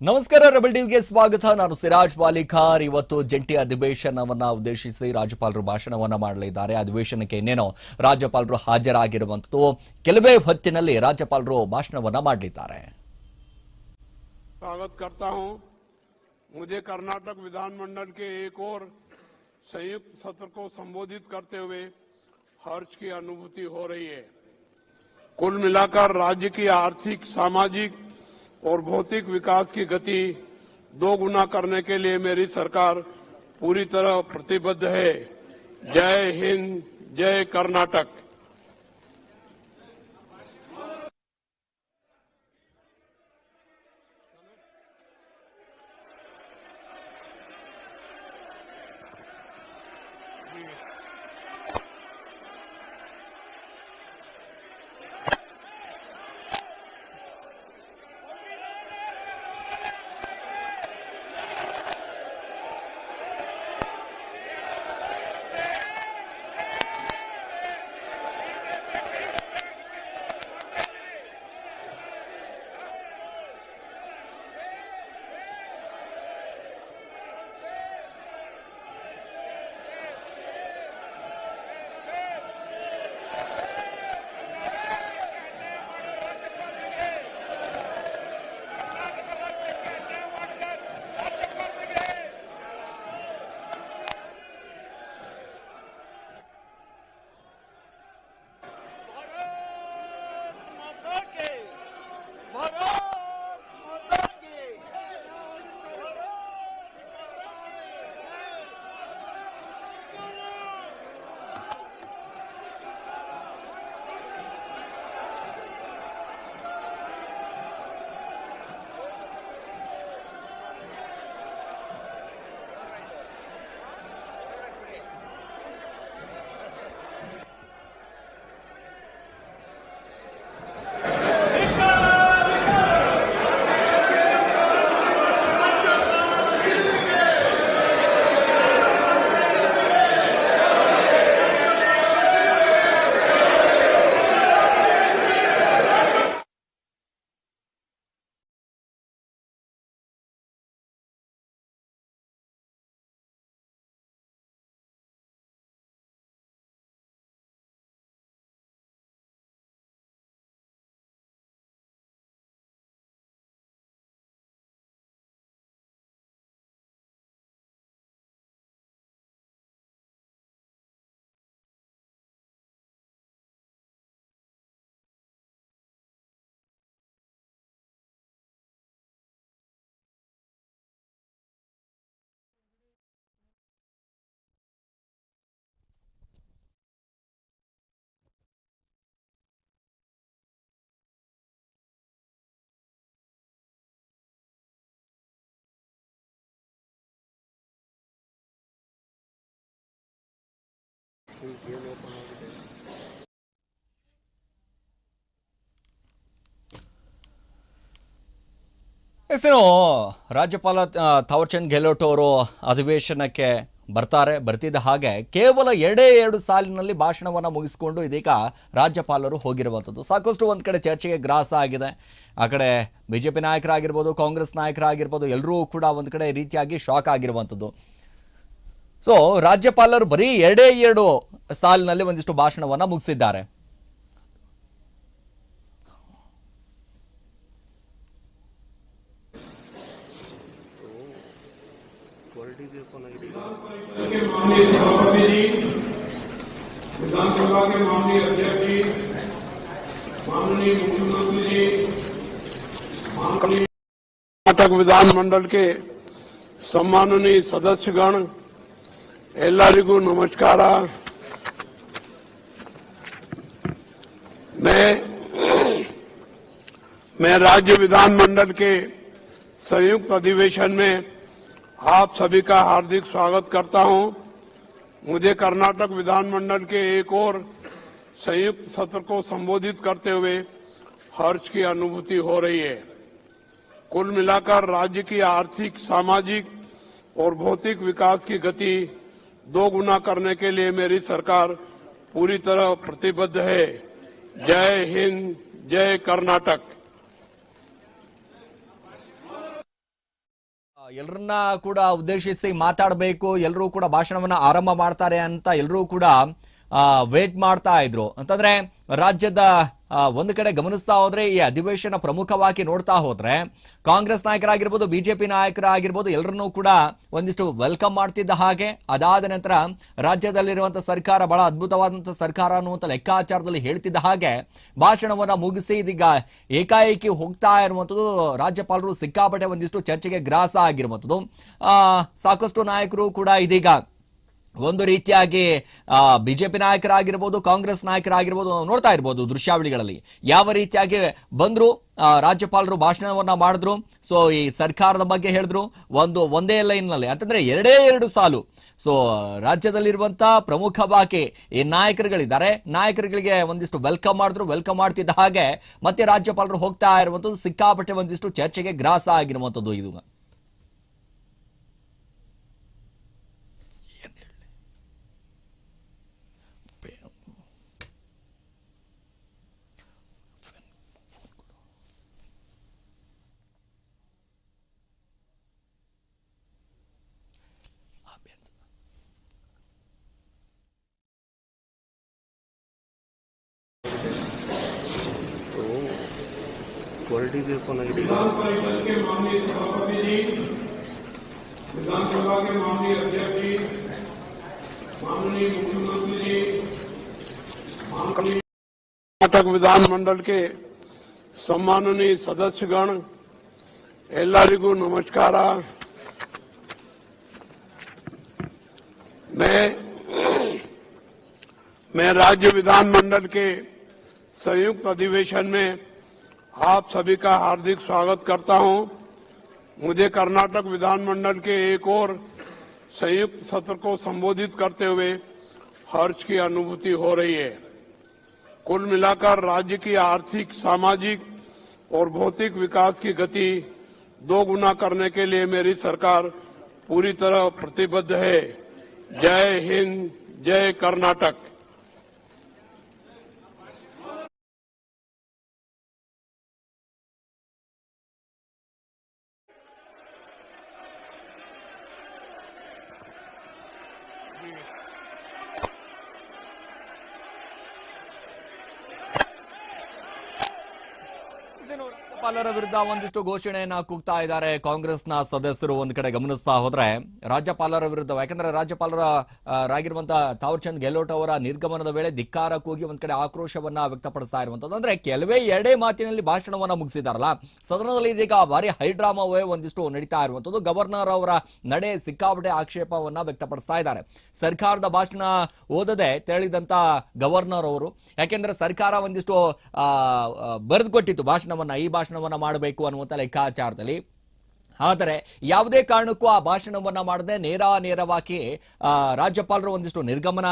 ನಮಸ್ಕಾರ ರೆಬಲ್ ಟಿವಿಗೆ ಸ್ವಾಗತ ನಾನು ಸಿರಾಜ್ ವಾಲಿಖಾರ್ ಇವತ್ತು ಜಂಟಿ ಅಧಿವೇಶನವನ್ನ ಉದ್ದೇಶಿಸಿ ರಾಜ್ಯಪಾಲರು ಭಾಷಣವನ್ನ ಮಾಡಲಿದ್ದಾರೆ ಅಧಿವೇಶನಕ್ಕೆ ಇನ್ನೇನೋ ರಾಜ್ಯಪಾಲರು ಹಾಜರಾಗಿರುವಂತದ್ದು ಕೆಲವೇ ಹೊತ್ತಿನಲ್ಲಿ ರಾಜ್ಯಪಾಲರು ಭಾಷಣವನ್ನ ಮಾಡಲಿದ್ದಾರೆ स्वागत करता हूं मुझे कर्नाटक विधानमंडल के एक और संयुक्त सत्र को संबोधित करते हुए हर्ष की अनुभूति हो रही है कुल मिलाकर राज्य की आर्थिक सामाजिक और भौतिक विकास की गति दो गुना करने के लिए मेरी सरकार पूरी तरह प्रतिबद्ध है। जय हिंद, जय कर्नाटक। ಹೆಸರು ರಾಜ್ಯಪಾಲ ಥಾವರ್ಚಂದ್ ಗೆಹ್ಲೋಟ್ ಅವರು ಅಧಿವೇಶನಕ್ಕೆ ಬರ್ತಾರೆ, ಬರ್ತಿದ್ದ ಹಾಗೆ ಕೇವಲ ಎರಡೇ ಎರಡು ಸಾಲಿನಲ್ಲಿ ಭಾಷಣವನ್ನು ಮುಗಿಸಿಕೊಂಡು ಇದೀಗ ರಾಜ್ಯಪಾಲರು ಹೋಗಿರುವಂಥದ್ದು. ಸಾಕಷ್ಟು ಒಂದು ಕಡೆ ಚರ್ಚೆಗೆ ಗ್ರಾಸ ಆಗಿದೆ. ಆ ಕಡೆ ಬಿ ಜೆ ಪಿ ನಾಯಕರಾಗಿರ್ಬೋದು, ಕಾಂಗ್ರೆಸ್ ನಾಯಕರಾಗಿರ್ಬೋದು ಎಲ್ಲರೂ ಕೂಡ ಒಂದು ಕಡೆ ಈ ರೀತಿಯಾಗಿ ಶಾಕ್ ಆಗಿರುವಂಥದ್ದು. ಸೊ ರಾಜ್ಯಪಾಲರು ಬರೀ ಎರಡೇ ಎರಡು ಸಾಲಿನಲ್ಲಿ ಒಂದಿಷ್ಟು ಭಾಷಣವನ್ನು ಮುಗಿಸಿದ್ದಾರೆ के माननीय सभापति जी विधानसभा के माननीय अध्यक्ष जी माननीय मुख्यमंत्री जी माननीय कर्नाटक विधानमंडल के सम्माननीय सदस्यगण ಎಲ್ಲರಿಗೂ ನಮಸ್ಕಾರ मैं मैं राज्य विधानमंडल के संयुक्त अधिवेशन में आप सभी का हार्दिक स्वागत करता हूं मुझे कर्नाटक विधानमंडल के एक और संयुक्त सत्र को संबोधित करते हुए हर्ष की अनुभूति हो रही है कुल मिलाकर राज्य की आर्थिक सामाजिक और भौतिक विकास की गति दो गुना करने के लिए मेरी सरकार पूरी तरह प्रतिबद्ध है जय हिंद जय कर्नाटक ಎಲ್ಲರನ್ನ ಕೂಡ ಉದ್ದೇಶಿಸಿ ಮಾತಾಡಬೇಕು ಎಲ್ಲರೂ ಕೂಡ ಭಾಷಣವನ್ನ ಆರಂಭ ಮಾಡ್ತಾರೆ ಅಂತ ಎಲ್ಲರೂ ಕೂಡ ವೇಟ್ ಮಾಡ್ತಾ ಇದ್ರು ಅಂತಂದ್ರೆ ರಾಜ್ಯದ ಆ, ಒಂದು ಕಡೆ ಗಮನಿಸ್ತಾ ಹೋದ್ರೆ ಈ ಅಧಿವೇಶನ ಪ್ರಮುಖವಾಗಿ ನೋಡ್ತಾ ಹೋದ್ರೆ ಕಾಂಗ್ರೆಸ್ ನಾಯಕರಾಗಿರ್ಬೋದು, ಬಿಜೆಪಿ ನಾಯಕರಾಗಿರ್ಬೋದು ಎಲ್ಲರನ್ನೂ ಕೂಡ ಒಂದಿಷ್ಟು ವೆಲ್ಕಮ್ ಮಾಡ್ತಿದ್ದ ಹಾಗೆ. ಅದಾದ ನಂತರ ರಾಜ್ಯದಲ್ಲಿರುವಂತಹ ಸರ್ಕಾರ, ಬಹಳ ಅದ್ಭುತವಾದಂತಹ ಸರ್ಕಾರ ಅನ್ನುವಂಥ ಲೆಕ್ಕಾಚಾರದಲ್ಲಿ ಹೇಳ್ತಿದ್ದ ಹಾಗೆ ಭಾಷಣವನ್ನ ಮುಗಿಸಿ ಇದೀಗ ಏಕಾಏಕಿ ಹೋಗ್ತಾ ಇರುವಂಥದ್ದು ರಾಜ್ಯಪಾಲರು ಸಿಕ್ಕಾಪಟ್ಟೆ ಒಂದಿಷ್ಟು ಚರ್ಚೆಗೆ ಗ್ರಾಸ ಆಗಿರುವಂಥದ್ದು ಸಾಕಷ್ಟು ನಾಯಕರು ಕೂಡ ಇದೀಗ ಒಂದು ರೀತಿಯಾಗಿ ಬಿಜೆಪಿ ನಾಯಕರಾಗಿರ್ಬೋದು, ಕಾಂಗ್ರೆಸ್ ನಾಯಕರಾಗಿರ್ಬೋದು, ನಾವು ನೋಡ್ತಾ ಇರ್ಬೋದು ದೃಶ್ಯಾವಳಿಗಳಲ್ಲಿ. ಯಾವ ರೀತಿಯಾಗಿ ಬಂದರು ರಾಜ್ಯಪಾಲರು ಭಾಷಣವನ್ನು ಮಾಡಿದ್ರು, ಸೊ, ಈ ಸರ್ಕಾರದ ಬಗ್ಗೆ ಹೇಳಿದ್ರು, ಒಂದು, ಒಂದೇ ಲೈನ್ನಲ್ಲಿ. ಅಂತಂದರೆ ಎರಡೇ ಎರಡು ಸಾಲು. ಸೊ ಪ್ರಮುಖ ಬಾಕಿ ಈ ನಾಯಕರುಗಳಿದ್ದಾರೆ. ನಾಯಕರುಗಳಿಗೆ ಒಂದಿಷ್ಟು ವೆಲ್ಕಮ್ ಮಾಡಿದ್ರು, ವೆಲ್ಕಮ್ ಮಾಡ್ತಿದ್ದ ಹಾಗೆ ಮತ್ತೆ ರಾಜ್ಯಪಾಲರು ಹೋಗ್ತಾ ಇರುವಂಥದ್ದು, ಸಿಕ್ಕಾಪಟ್ಟೆ ಒಂದಿಷ್ಟು ಚರ್ಚೆಗೆ ಗ್ರಾಸ ಆಗಿರುವಂಥದ್ದು ಇದು. क्वालिटी भी अपन आइडिया विधानसभा के माननीय अध्यक्ष जी माननीय मुख्यमंत्री जी माननीय कर्नाटक विधानमंडल के सम्माननीय सदस्यगण ಎಲ್ಲರಿಗೂ ನಮಸ್ಕಾರ मैं मैं राज्य विधानमंडल के संयुक्त अधिवेशन में आप सभी का हार्दिक स्वागत करता हूँ। मुझे कर्नाटक विधानमंडल के एक और संयुक्त सत्र को संबोधित करते हुए हर्ष की अनुभूति हो रही है। कुल मिलाकर राज्य की आर्थिक, सामाजिक और भौतिक विकास की गति दो गुना करने के लिए मेरी सरकार पूरी तरह प्रतिबद्ध है। जय हिंद, जय कर्नाटक। ವಿರುದ್ಧ ಒಂದಿಷ್ಟು ಘೋಷಣೆಯನ್ನ ಕೂಗ್ತಾ ಇದ್ದಾರೆ ಕಾಂಗ್ರೆಸ್ನ ಸದಸ್ಯರು ಒಂದ್ ಕಡೆ ಗಮನಿಸ್ತಾ ಹೋದ್ರೆ ರಾಜ್ಯಪಾಲರ ವಿರುದ್ಧ, ಯಾಕಂದ್ರೆ ರಾಜ್ಯಪಾಲರ ರಾಗಿರುವಂತ ತಾವರ್ಚಂದ್ ಗೆಹ್ಲೋಟ್ ಅವರ ನಿರ್ಗಮನದ ವೇಳೆ ಧಿಕ್ಕಾರ ಕೂಗಿ ಒಂದ್ ಕಡೆ ಆಕ್ರೋಶವನ್ನ ವ್ಯಕ್ತಪಡಿಸ್ತಾ ಇರುವಂತದ್ದು ಅಂದ್ರೆ ಕೆಲವೇ ಎರಡೇ ಮಾತಿನಲ್ಲಿ ಭಾಷಣವನ್ನ ಮುಗಿಸಿದಾರಲ್ಲ. ಸದನದಲ್ಲಿ ಇದೀಗ ಭಾರಿ ಹೈಡ್ರಾಮಾವೇ ಒಂದಿಷ್ಟು ನಡೀತಾ ಇರುವಂತದ್ದು. ಗವರ್ನರ್ ಅವರ ನಡೆ ಸಿಕ್ಕಾಬಡೆ ಆಕ್ಷೇಪವನ್ನ ವ್ಯಕ್ತಪಡಿಸ್ತಾ ಇದ್ದಾರೆ. ಸರ್ಕಾರದ ಭಾಷಣ ಓದದೆ ತೆರಳಿದಂತ ಗವರ್ನರ್ ಅವರು, ಯಾಕೆಂದ್ರೆ ಸರ್ಕಾರ ಒಂದಿಷ್ಟು ಬರೆದುಕೊಟ್ಟಿತ್ತು ಭಾಷಣವನ್ನ, ಈ ಭಾಷಣವನ್ನ ಮಾಡಬೇಕು ಅನ್ನುವಂಥ ಲೆಕ್ಕಾಚಾರದಲ್ಲಿ ಆದರೆ ಯಾವುದೇ ಕಾರಣಕ್ಕೂ ಆ ಭಾಷಣವನ್ನ ಮಾಡದೆ ನೇರ ನೇರವಾಗಿ ರಾಜ್ಯಪಾಲರು ಒಂದಿಷ್ಟು ನಿರ್ಗಮನ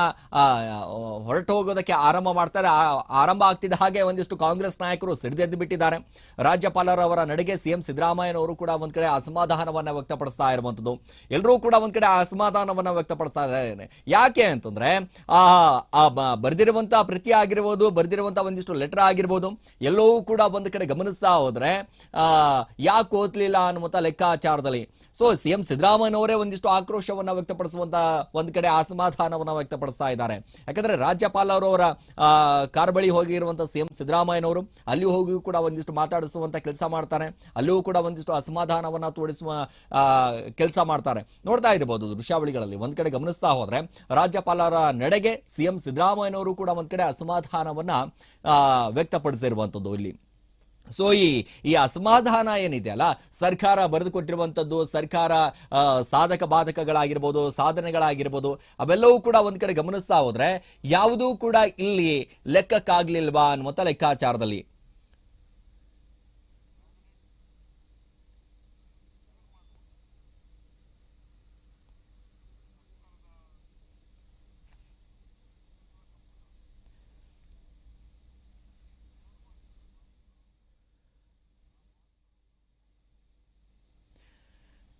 ಹೊರಟು ಹೋಗೋದಕ್ಕೆ ಆರಂಭ ಮಾಡ್ತಾರೆ. ಆರಂಭ ಆಗ್ತಿದ್ದ ಹಾಗೆ ಒಂದಿಷ್ಟು ಕಾಂಗ್ರೆಸ್ ನಾಯಕರು ಸಿಡಿದೆದ್ದು ಬಿಟ್ಟಿದ್ದಾರೆ. ರಾಜ್ಯಪಾಲರವರ ನಡೆಗೆ ಸಿಎಂ ಸಿದ್ದರಾಮಯ್ಯನವರು ಕೂಡ ಒಂದು ಕಡೆ ಅಸಮಾಧಾನವನ್ನ ವ್ಯಕ್ತಪಡಿಸ್ತಾ ಇರುವಂಥದ್ದು ಎಲ್ಲರೂ ಕೂಡ ಒಂದು ಕಡೆ ಅಸಮಾಧಾನವನ್ನ ವ್ಯಕ್ತಪಡಿಸ್ತಾ ಇದ್ದಾರೆ. ಯಾಕೆ ಅಂತಂದ್ರೆ, ಆ ಆ, ಬ- ಬರ್ದಿರುವಂತ ಪ್ರತಿ ಆಗಿರ್ಬೋದು, ಬರ್ದಿರುವಂತ ಒಂದಿಷ್ಟು ಲೆಟರ್ ಆಗಿರ್ಬೋದು, ಎಲ್ಲವೂ ಕೂಡ ಒಂದು ಕಡೆ ಗಮನಿಸ್ತಾ ಹೋದ್ರೆ, ಆ, ಯಾಕೆ ಓದ್ಲಿಲ್ಲ ಅನ್ನುವಂತ ಲೆಕ್ಕಾಚಾರದಲ್ಲಿ. ಸೊ ಸಿಎಂ ಸಿದ್ದರಾಮಯ್ಯನವರೇ ಒಂದಿಷ್ಟು ಆಕ್ರೋಶವನ್ನ ವ್ಯಕ್ತಪಡಿಸುವಂತ ಒಂದ್ ಕಡೆ ಅಸಮಾಧಾನವನ್ನ ವ್ಯಕ್ತಪಡಿಸ್ತಾ ಇದ್ದಾರೆ. ಯಾಕಂದ್ರೆ ರಾಜ್ಯಪಾಲರವರ ಕಾರ್ಬಳಿ ಕಾರ್ ಬಳಿ ಹೋಗಿರುವಂತ ಸಿಎಂ ಸಿದ್ದರಾಮಯ್ಯನವರು ಅಲ್ಲಿ ಹೋಗಿ ಕೂಡ ಒಂದಿಷ್ಟು ಮಾತಾಡಿಸುವಂತ ಕೆಲಸ ಮಾಡ್ತಾರೆ. ಅಲ್ಲಿಯೂ ಕೂಡ ಒಂದಿಷ್ಟು ಅಸಮಾಧಾನವನ್ನ ತೋರಿಸುವ ಕೆಲಸ ಮಾಡ್ತಾರೆ. ನೋಡ್ತಾ ಇರಬಹುದು ದೃಶ್ಯಾವಳಿಗಳಲ್ಲಿ. ಒಂದ್ ಕಡೆ ಗಮನಿಸ್ತಾ ಹೋದ್ರೆ ರಾಜ್ಯಪಾಲರ ನಡೆಗೆ ಸಿಎಂ ಸಿದ್ದರಾಮಯ್ಯನವರು ಕೂಡ ಒಂದ್ ಕಡೆ ಅಸಮಾಧಾನವನ್ನ ಆ, ವ್ಯಕ್ತಪಡಿಸಿರುವಂತದ್ದು ಇಲ್ಲಿ. ಸೊ ಈ ಈ ಅಸಮಾಧಾನ ಏನಿದೆ ಅಲ್ಲ, ಸರ್ಕಾರ ಬರೆದುಕೊಟ್ಟಿರುವಂಥದ್ದು ಸರ್ಕಾರ ಸಾಧಕ ಬಾಧಕಗಳಾಗಿರ್ಬೋದು, ಸಾಧನೆಗಳಾಗಿರ್ಬೋದು, ಅವೆಲ್ಲವೂ ಕೂಡ ಒಂದು ಕಡೆ ಗಮನಿಸ್ತಾ ಹೋದ್ರೆ, ಯಾವುದೂ ಕೂಡ ಇಲ್ಲಿ ಲೆಕ್ಕಕ್ಕಾಗ್ಲಿಲ್ವಾ ಅನ್ನುವಂಥ ಲೆಕ್ಕಾಚಾರದಲ್ಲಿ.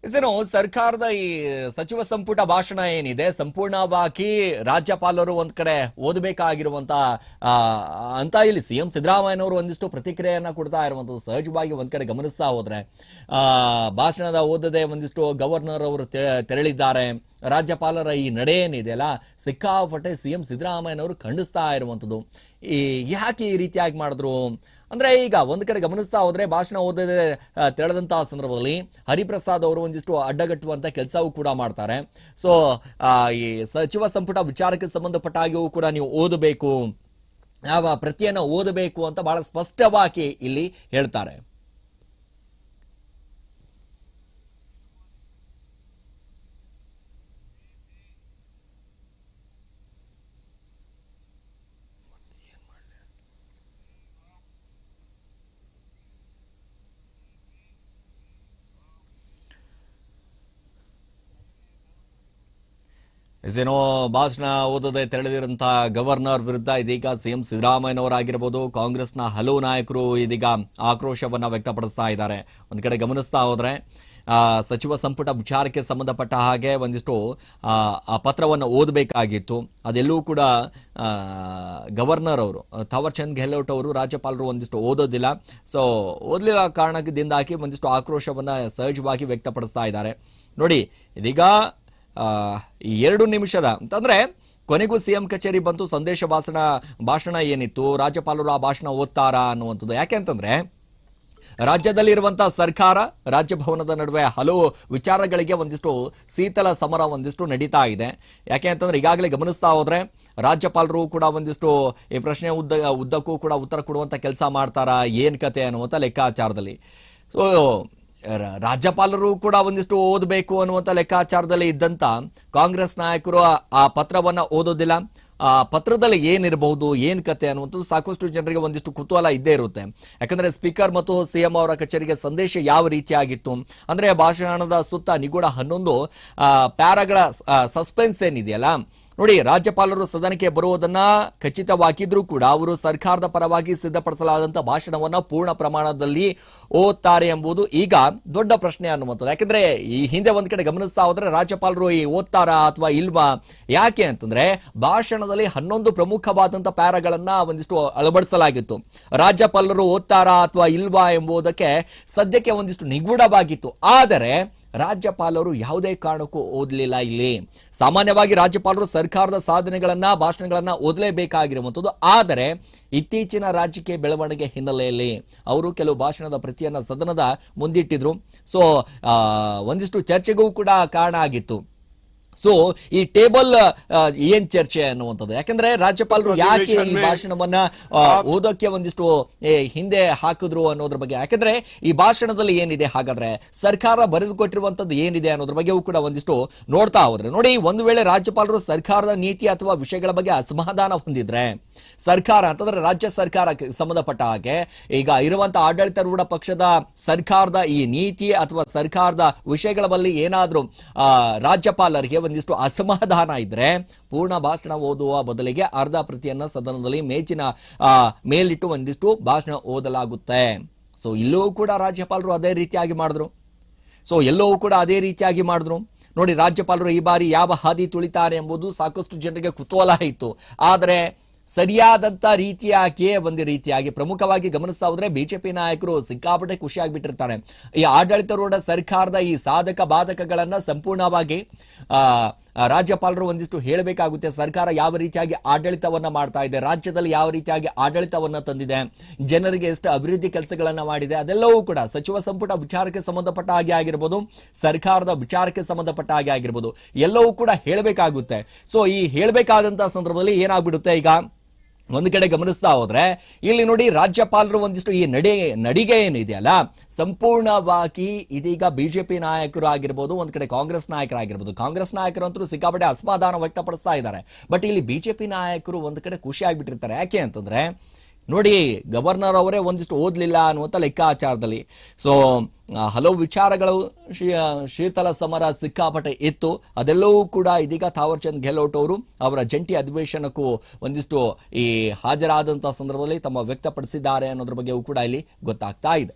ಇದೇನು ಸರ್ಕಾರದ ಈ ಸಚಿವ ಸಂಪುಟ ಭಾಷಣ ಏನಿದೆ? ಸಂಪೂರ್ಣವಾಗಿ ರಾಜ್ಯಪಾಲರು ಒಂದ್ ಕಡೆ ಓದಬೇಕಾಗಿರುವಂತ ಅಂತ ಇಲ್ಲಿ ಸಿಎಂ ಸಿದ್ದರಾಮಯ್ಯನವರು ಒಂದಿಷ್ಟು ಪ್ರತಿಕ್ರಿಯೆಯನ್ನ ಕೊಡ್ತಾ ಇರುವಂತದ್ದು ಸಹಜವಾಗಿ ಒಂದ್ ಕಡೆ ಗಮನಿಸ್ತಾ ಹೋದ್ರೆ, ಆ, ಭಾಷಣದ ಓದದೆ ಒಂದಿಷ್ಟು ಗವರ್ನರ್ ಅವರು ತೆರಳಿದ್ದಾರೆ. ರಾಜ್ಯಪಾಲರ ಈ ನಡೆ ಏನಿದೆಯಲ್ಲ ಸಿಕ್ಕಾಪಟ್ಟೆ ಸಿಎಂ ಸಿದ್ದರಾಮಯ್ಯನವರು ಖಂಡಿಸ್ತಾ ಇರುವಂಥದ್ದು. ಈ, ಯಾಕೆ ಈ ರೀತಿಯಾಗಿ ಮಾಡಿದ್ರು? ಅಂದ್ರೆ ಈಗ ಒಂದು ಕಡೆ ಗಮನಿಸ್ತಾ ಹೋದ್ರೆ ಭಾಷಣ ಓದದೆ ತೆರಳದಂತಹ ಸಂದರ್ಭದಲ್ಲಿ ಹರಿಪ್ರಸಾದ್ ಅವರು ಒಂದಿಷ್ಟು ಅಡ್ಡಗಟ್ಟುವಂತ ಕೆಲಸವೂ ಕೂಡ ಮಾಡ್ತಾರೆ. ಸೊ ಈ ಸಚಿವ ಸಂಪುಟ ವಿಚಾರಕ್ಕೆ ಸಂಬಂಧಪಟ್ಟ ಹಾಗೆಯೂ ಕೂಡ ನೀವು ಓದಬೇಕು. ಯಾವ ಪ್ರತಿಯನ್ನು ಓದಬೇಕು ಅಂತ ಬಹಳ ಸ್ಪಷ್ಟವಾಗಿ ಇಲ್ಲಿ ಹೇಳ್ತಾರೆ. ಇದೇನೋ ಭಾಷಣ ಓದದೆ ತೆರಳಿದಿರುವಂತಹ ಗವರ್ನರ್ ವಿರುದ್ಧ ಇದೀಗ ಸಿಎಂ ಸಿದ್ದರಾಮಯ್ಯನವರಾಗಿರ್ಬೋದು. ಕಾಂಗ್ರೆಸ್ನ ಹಲವು ನಾಯಕರು ಇದೀಗ ಆಕ್ರೋಶವನ್ನು ವ್ಯಕ್ತಪಡಿಸ್ತಾ ಇದ್ದಾರೆ. ಒಂದು ಕಡೆ ಗಮನಿಸ್ತಾ ಹೋದರೆ ಸಚಿವ ಸಂಪುಟ ವಿಚಾರಕ್ಕೆ ಸಂಬಂಧಪಟ್ಟ ಹಾಗೆ ಒಂದಿಷ್ಟು ಆ, ಪತ್ರವನ್ನು ಓದಬೇಕಾಗಿತ್ತು. ಅದೆಲ್ಲೂ ಕೂಡ ಗವರ್ನರ್ ಅವರು ಥಾವರ್ ಚಂದ್ ಗೆಹ್ಲೋಟ್ ಅವರು ರಾಜ್ಯಪಾಲರು ಒಂದಿಷ್ಟು ಓದೋದಿಲ್ಲ. ಸೊ ಓದಲಿಲ್ಲ ಕಾರಣದಿಂದಾಗಿ ಒಂದಿಷ್ಟು ಆಕ್ರೋಶವನ್ನು ಸಹಜವಾಗಿ ವ್ಯಕ್ತಪಡಿಸ್ತಾ ಇದ್ದಾರೆ. ನೋಡಿ ಇದೀಗ ಎರಡು ನಿಮಿಷದ. ಅಂತಂದ್ರೆ, ಕೊನೆಗೂ ಸಿಎಂ ಕಚೇರಿ ಬಂತು, ಸಂದೇಶ ಭಾಷಣ ಭಾಷಣ ಏನಿತ್ತು, ರಾಜ್ಯಪಾಲರು ಆ ಭಾಷಣ ಓದ್ತಾರಾ ಅನ್ನುವಂಥದ್ದು. ಯಾಕೆ ಅಂತಂದ್ರೆ ರಾಜ್ಯದಲ್ಲಿರುವಂತಹ ಸರ್ಕಾರ ರಾಜ್ಯಭವನದ ನಡುವೆ ಹಲವು ವಿಚಾರಗಳಿಗೆ ಒಂದಿಷ್ಟು ಶೀತಲ ಸಮರ ಒಂದಿಷ್ಟು ನಡೀತಾ ಇದೆ. ಯಾಕೆ ಅಂತಂದ್ರೆ, ಈಗಾಗಲೇ ಗಮನಿಸ್ತಾ ಹೋದ್ರೆ, ರಾಜ್ಯಪಾಲರು ಕೂಡ ಒಂದಿಷ್ಟು ಈ ಪ್ರಶ್ನೆ ಉದ್ದ, ಉದ್ದಕ್ಕೂ ಕೂಡ ಉತ್ತರ ಕೊಡುವಂತ ಕೆಲಸ ಮಾಡ್ತಾರಾ, ಏನ್ ಕತೆ ಅನ್ನುವಂಥ ಲೆಕ್ಕಾಚಾರದಲ್ಲಿ. ಸೊ ರಾಜ್ಯಪಾಲರು ಕೂಡ ಒಂದಿಷ್ಟು ಓದಬೇಕು ಅನ್ನುವಂಥ ಲೆಕ್ಕಾಚಾರದಲ್ಲಿ ಇದ್ದಂತ ಕಾಂಗ್ರೆಸ್ ನಾಯಕರು ಆ- ಪತ್ರವನ್ನು ಓದೋದಿಲ್ಲ. ಆ ಪತ್ರದಲ್ಲಿ ಏನಿರಬಹುದು, ಏನು ಕತೆ ಅನ್ನುವಂಥದ್ದು ಸಾಕಷ್ಟು ಜನರಿಗೆ ಒಂದಿಷ್ಟು ಕುತೂಹಲ ಇದ್ದೇ ಇರುತ್ತೆ. ಯಾಕಂದರೆ ಸ್ಪೀಕರ್ ಮತ್ತು ಸಿಎಂ ಅವರ ಕಚೇರಿಗೆ ಸಂದೇಶ ಯಾವ ರೀತಿಯಾಗಿತ್ತು? ಅಂದ್ರೆ ಭಾಷಣದ ಸುತ್ತ ನಿಗೂಢ ಹನ್ನೊಂದು ಪ್ಯಾರಾಗಳ ಸಸ್ಪೆನ್ಸ್ ಏನಿದೆಯಲ್ಲ ನೋಡಿ, ರಾಜ್ಯಪಾಲರು ಸದನಕ್ಕೆ ಬರುವುದನ್ನ ಖಚಿತವಾಗಿದ್ರೂ ಕೂಡ ಅವರು ಸರ್ಕಾರದ ಪರವಾಗಿ ಸಿದ್ಧಪಡಿಸಲಾದಂತಹ ಭಾಷಣವನ್ನ ಪೂರ್ಣ ಪ್ರಮಾಣದಲ್ಲಿ ಓದ್ತಾರೆ ಎಂಬುದು ಈಗ ದೊಡ್ಡ ಪ್ರಶ್ನೆ ಅನ್ನುವಂಥದ್ದು. ಯಾಕಂದ್ರೆ ಈ ಹಿಂದೆ ಒಂದ್ ಕಡೆ ಗಮನಿಸ್ತಾ ಹೋದ್ರೆ ರಾಜ್ಯಪಾಲರು ಈ ಓದ್ತಾರಾ ಅಥವಾ ಇಲ್ವಾ, ಯಾಕೆ ಅಂತಂದ್ರೆ ಭಾಷಣದಲ್ಲಿ ಹನ್ನೊಂದು ಪ್ರಮುಖವಾದಂತಹ ಪ್ಯಾರಗಳನ್ನ ಒಂದಿಷ್ಟು ಅಳವಡಿಸಲಾಗಿತ್ತು. ರಾಜ್ಯಪಾಲರು ಓದ್ತಾರಾ ಅಥವಾ ಇಲ್ವಾ ಎಂಬುದಕ್ಕೆ ಸದ್ಯಕ್ಕೆ ಒಂದಿಷ್ಟು ನಿಗೂಢವಾಗಿತ್ತು. ಆದರೆ ರಾಜ್ಯಪಾಲರು ಯಾವುದೇ ಕಾರಣಕ್ಕೂ ಓದಲಿಲ್ಲ ಇಲ್ಲಿ. ಸಾಮಾನ್ಯವಾಗಿ ರಾಜ್ಯಪಾಲರು ಸರ್ಕಾರದ ಸಾಧನೆಗಳನ್ನ, ಭಾಷಣಗಳನ್ನ ಓದಲೇಬೇಕಾಗಿರುವಂಥದ್ದು. ಆದರೆ ಇತ್ತೀಚಿನ ರಾಜಕೀಯ ಬೆಳವಣಿಗೆ ಹಿನ್ನೆಲೆಯಲ್ಲಿ ಅವರು ಕೆಲವು ಭಾಷಣದ ಪ್ರತಿಯನ್ನ ಸದನದ ಮುಂದಿಟ್ಟಿದ್ರು. ಸೊ ಒಂದಿಷ್ಟು ಚರ್ಚೆಗೂ ಕೂಡ ಕಾರಣ ಆಗಿತ್ತು. ಸೊ ಈ ಟೇಬಲ್ ಏನ್ ಚರ್ಚೆ ಅನ್ನುವಂಥದ್ದು? ಯಾಕಂದ್ರೆ ರಾಜ್ಯಪಾಲರು ಯಾಕೆ ಈ ಭಾಷಣವನ್ನ ಓದೋಕೆ ಒಂದಿಷ್ಟು ಹಿಂದೆ ಹಾಕಿದ್ರು ಅನ್ನೋದ್ರ ಬಗ್ಗೆ? ಯಾಕಂದ್ರೆ ಈ ಭಾಷಣದಲ್ಲಿ ಏನಿದೆ? ಹಾಗಾದ್ರೆ ಸರ್ಕಾರ ಬರೆದುಕೊಟ್ಟಿರುವಂತದ್ದು ಏನಿದೆ ಅನ್ನೋದ್ರ ಬಗ್ಗೆಯೂ ಕೂಡ ಒಂದಿಷ್ಟು ನೋಡ್ತಾ ಹೋದ್ರೆ. ನೋಡಿ ಒಂದು ವೇಳೆ ರಾಜ್ಯಪಾಲರು ಸರ್ಕಾರದ ನೀತಿ ಅಥವಾ ವಿಷಯಗಳ ಬಗ್ಗೆ ಅಸಮಾಧಾನ ಹೊಂದಿದ್ರೆ ಸರ್ಕಾರ ಅಂತಂದ್ರೆ ರಾಜ್ಯ ಸರ್ಕಾರಕ್ಕೆ ಸಂಬಂಧಪಟ್ಟ ಹಾಗೆ, ಈಗ ಇರುವಂತ ಆಡಳಿತಾರೂಢ ಪಕ್ಷದ ಸರ್ಕಾರದ ಈ ನೀತಿ ಅಥವಾ ಸರ್ಕಾರದ ವಿಷಯಗಳ ಬಳಿ ಏನಾದರೂ ರಾಜ್ಯಪಾಲರಿಗೆ ಒಂದಿಷ್ಟು ಅಸಮಾಧಾನ ಇದ್ರೆ ಪೂರ್ಣ ಭಾಷಣ ಓದುವ ಬದಲಿಗೆ ಅರ್ಧ ಪ್ರತಿಯನ್ನ ಸದನದಲ್ಲಿ ಮೇಚಿನ ಮೇಲಿಟ್ಟು ಒಂದಿಷ್ಟು ಭಾಷಣ ಓದಲಾಗುತ್ತೆ. ಸೊ ಇಲ್ಲೂ ಕೂಡ ರಾಜ್ಯಪಾಲರು ಅದೇ ರೀತಿಯಾಗಿ ಮಾಡಿದ್ರು. ಸೊ ಎಲ್ಲವೂ ಕೂಡ ಅದೇ ರೀತಿಯಾಗಿ ಮಾಡಿದ್ರು. ನೋಡಿ, ರಾಜ್ಯಪಾಲರು ಈ ಬಾರಿ ಯಾವ ಹಾದಿ ತುಳಿತಾರೆ ಎಂಬುದು ಸಾಕಷ್ಟು ಜನರಿಗೆ ಕುತೂಹಲ ಇತ್ತು. ಆದರೆ ಸರಿಯಾದಂತ ರೀತಿಯಾಗಿಯೇ ಒಂದು ರೀತಿಯಾಗಿ ಪ್ರಮುಖವಾಗಿ ಗಮನಿಸ್ತಾ ಹೋದ್ರೆ ಬಿಜೆಪಿ ನಾಯಕರು ಸಿಕ್ಕಾಪಟ್ಟೆ ಖುಷಿಯಾಗಿಬಿಟ್ಟಿರ್ತಾರೆ. ಈ ಆಡಳಿತಾರೂಢ ಸರ್ಕಾರದ ಈ ಸಾಧಕ ಬಾಧಕಗಳನ್ನ ಸಂಪೂರ್ಣವಾಗಿ ರಾಜ್ಯಪಾಲರು ಒಂದಿಷ್ಟು ಹೇಳಬೇಕಾಗುತ್ತೆ, ಸರ್ಕಾರ ಯಾವ ರೀತಿಯಾಗಿ ಆಡಳಿತವನ್ನು ಮಾಡ್ತಾ ಇದೆ, ರಾಜ್ಯದಲ್ಲಿ ಯಾವ ರೀತಿಯಾಗಿ ಆಡಳಿತವನ್ನು ತಂದಿದೆ, ಜನರಿಗೆ ಎಷ್ಟು ಅಭಿವೃದ್ಧಿ ಕೆಲಸಗಳನ್ನು ಮಾಡಿದೆ, ಅದೆಲ್ಲವೂ ಕೂಡ ಸಚಿವ ಸಂಪುಟ ವಿಚಾರಕ್ಕೆ ಸಂಬಂಧಪಟ್ಟ ಹಾಗೆ ಆಗಿರ್ಬೋದು, ಸರ್ಕಾರದ ವಿಚಾರಕ್ಕೆ ಸಂಬಂಧಪಟ್ಟ ಹಾಗೆ ಆಗಿರ್ಬೋದು, ಎಲ್ಲವೂ ಕೂಡ ಹೇಳಬೇಕಾಗುತ್ತೆ. ಸೊ ಈ ಹೇಳಬೇಕಾದಂತಹ ಸಂದರ್ಭದಲ್ಲಿ ಏನಾಗ್ಬಿಡುತ್ತೆ ಈಗ? ಒಂದು ಕಡೆ ಗಮನಿಸ್ತಾ ಹೋದ್ರೆ, ಇಲ್ಲಿ ನೋಡಿ ರಾಜ್ಯಪಾಲರು ಒಂದಿಷ್ಟು ಈ ನಡೆ, ನಡಿಗೆ ಏನಿದೆಯಲ್ಲ ಸಂಪೂರ್ಣವಾಗಿ ಇದೀಗ ಬಿಜೆಪಿ ನಾಯಕರು ಆಗಿರ್ಬೋದು ಒಂದು ಕಡೆ ಕಾಂಗ್ರೆಸ್ ನಾಯಕರಾಗಿರ್ಬೋದು. ಕಾಂಗ್ರೆಸ್ ನಾಯಕರು ಅಂತೂ ಸಿಕ್ಕಾಪಟ್ಟೆ ಅಸಮಾಧಾನ ವ್ಯಕ್ತಪಡಿಸ್ತಾ ಇದ್ದಾರೆ. ಬಟ್ ಇಲ್ಲಿ ಬಿಜೆಪಿ ನಾಯಕರು ಒಂದು ಕಡೆ ಖುಷಿ ಆಗ್ಬಿಟ್ಟಿರ್ತಾರೆ. ಯಾಕೆ ಅಂತಂದ್ರೆ, ನೋಡಿ ಗವರ್ನರ್ ಅವರೇ ಒಂದಿಷ್ಟು ಓದಲಿಲ್ಲ ಅನ್ನುವಂಥ ಲೆಕ್ಕಾಚಾರದಲ್ಲಿ. ಸೊ ಹಲವು ವಿಚಾರಗಳು ಶೀತಲ ಸಮರ ಸಿಕ್ಕಾಪಟ್ಟೆ ಇತ್ತು. ಅದೆಲ್ಲವೂ ಕೂಡ ಇದೀಗ ಥಾವರ್ಚಂದ್ ಗೆಹ್ಲೋಟ್ ಅವರು ಅವರ ಜಂಟಿ ಅಧಿವೇಶನಕ್ಕೂ ಒಂದಿಷ್ಟು ಈ ಹಾಜರಾದಂಥ ಸಂದರ್ಭದಲ್ಲಿ ತಮ್ಮ ವ್ಯಕ್ತಪಡಿಸಿದ್ದಾರೆ ಅನ್ನೋದ್ರ ಬಗ್ಗೆಯೂ ಕೂಡ ಇಲ್ಲಿ ಗೊತ್ತಾಗ್ತಾ ಇದೆ.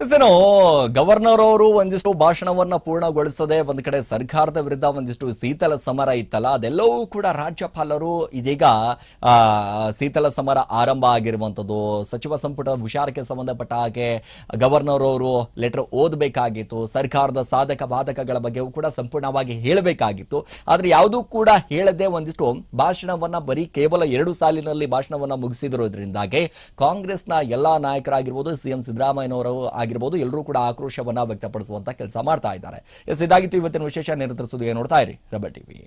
ಏನು ಗವರ್ನರ್ ಅವರು ಒಂದಿಷ್ಟು ಭಾಷಣವನ್ನ ಪೂರ್ಣಗೊಳಿಸದೆ ಒಂದ್ ಕಡೆ ಸರ್ಕಾರದ ವಿರುದ್ಧ ಒಂದಿಷ್ಟು ಶೀತಲ ಸಮರ ಇತ್ತಲ್ಲ ಅದೆಲ್ಲವೂ ಕೂಡ ರಾಜ್ಯಪಾಲರು ಇದೀಗ ಆ, ಶೀತಲ ಸಮರ ಆರಂಭ ಆಗಿರುವಂಥದ್ದು ಸಚಿವ ಸಂಪುಟ ವಿಚಾರಕ್ಕೆ ಸಂಬಂಧಪಟ್ಟ ಹಾಗೆ ಗವರ್ನರ್ ಅವರು ಲೆಟರ್ ಓದಬೇಕಾಗಿತ್ತು ಸರ್ಕಾರದ ಸಾಧಕ ಬಾಧಕಗಳ ಬಗ್ಗೆಯೂ ಕೂಡ ಸಂಪೂರ್ಣವಾಗಿ ಹೇಳಬೇಕಾಗಿತ್ತು ಆದ್ರೆ ಯಾವುದೂ ಕೂಡ ಹೇಳದೆ ಒಂದಿಷ್ಟು ಭಾಷಣವನ್ನ ಬರೀ ಕೇವಲ ಎರಡು ಸಾಲಿನಲ್ಲಿ ಭಾಷಣವನ್ನ ಮುಗಿಸಿದಿರೋದ್ರಿಂದಾಗಿ ಕಾಂಗ್ರೆಸ್ನ ಎಲ್ಲಾ ನಾಯಕರಾಗಿರ್ಬೋದು ಸಿಎಂ ಸಿದ್ದರಾಮಯ್ಯನವರು ಆಗಿರ್ಬೋದು ಎಲ್ಲರೂ ಕೂಡ ಆಕ್ರೋಶವನ್ನ ವ್ಯಕ್ತಪಡಿಸುವಂತ ಕೆಲಸ ಮಾಡ್ತಾ ಇದ್ದಾರೆ. ಎಸ್, ಇದಾಗಿತ್ತು. ಇವತ್ತಿನ ವಿಶೇಷ ನಿರಂತರಿಸುವುದು ಏನ್ ನೋಡ್ತಾ ಇರಿ. ರಬ ಟಿವಿ.